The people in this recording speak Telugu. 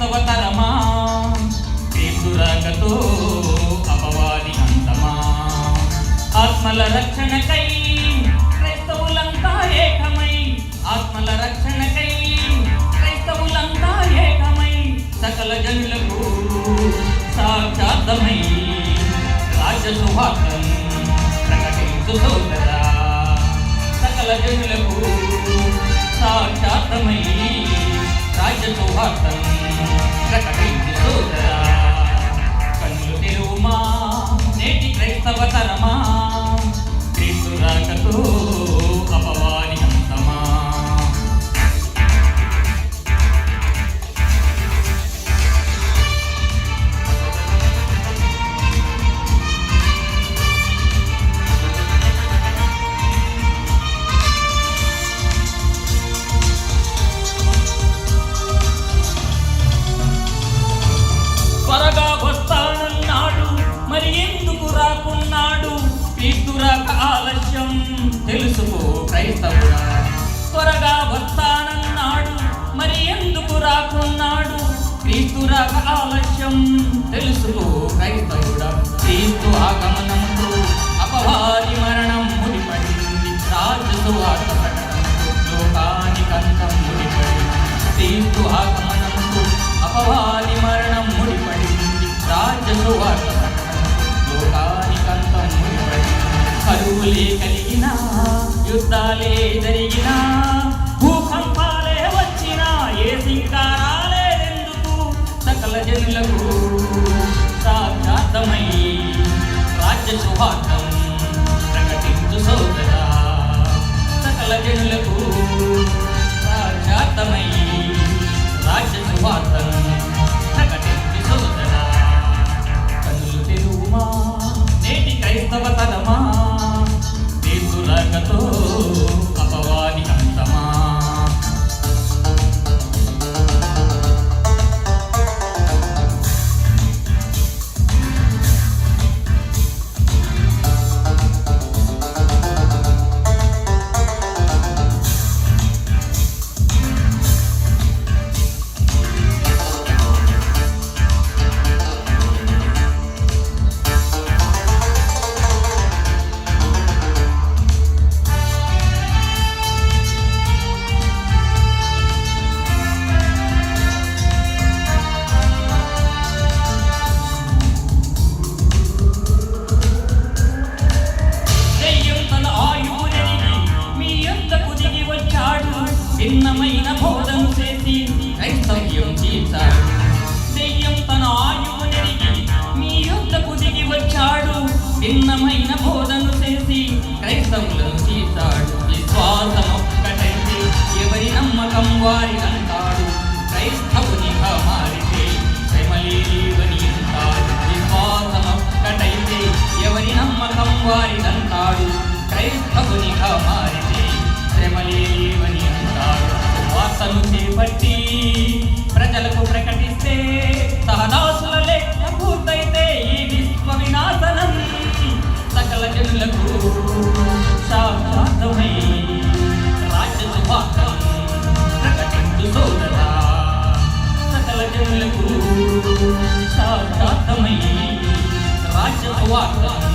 తెరువుమా నేటి క్రైస్తవ అపవాది అంతమా. ఆత్మల రక్షణకై క్రైస్తవులంతా ఏకమై ఆత్మల రక్షణకై క్రైస్తవులంతా ఏకమై సకల జనులకు సాక్షాత్తమై రాజ్య సువార్తం ప్రకటించు సోదరా. సకల జనులకు సాక్షాత్తమై రాజ్య సోదరా కన్నులు తెరువుమా నేటి క్రైస్తవ తరమా క్రీస్తు రాకతో రాకున్నాడు. క్రీస్తు రాక ఆలస్యం. తెలుసుకో క్రైస్తవుడా. త్వరగా వస్తానన్నాడు. మరి ఎందుకు రాకున్నాడు? క్రీస్తు రాక ఆలస్యం. తెలుసుకో క్రైస్తవుడా. క్రీస్తు ఆగమనంతో అపవాది మరణం ముడిపడింది. రాజు వార్త కరువులే కలిగిన యుద్ధాలే జరిగినా భూకంపాలే వచ్చినా ఏ సింకారాలేదెందుకు సకల జనులకు సాక్షాత్తమై రాజ్య శుభార్థం ప్రకటించు సోదరా. సకల జనులకు క్రైస్తవులను తీర్చాడు విశ్వాసం ఒక్కటైతే ఎవరి నమ్మకం వారి అంటాడు. క్రైస్తవునిగా మారితే శ్రమలేవని అంటాడు. విశ్వాసం ఒక్కటైతే ఎవరి నమ్మకం వారి అంటాడు. క్రైస్తవునిగా మారితే శ్రమలేవని అంటాడు. వార్తను చేపట్టి ప్రజలకు ప్రకటిస్తే సహదాసుల రాజ్య సువార్తం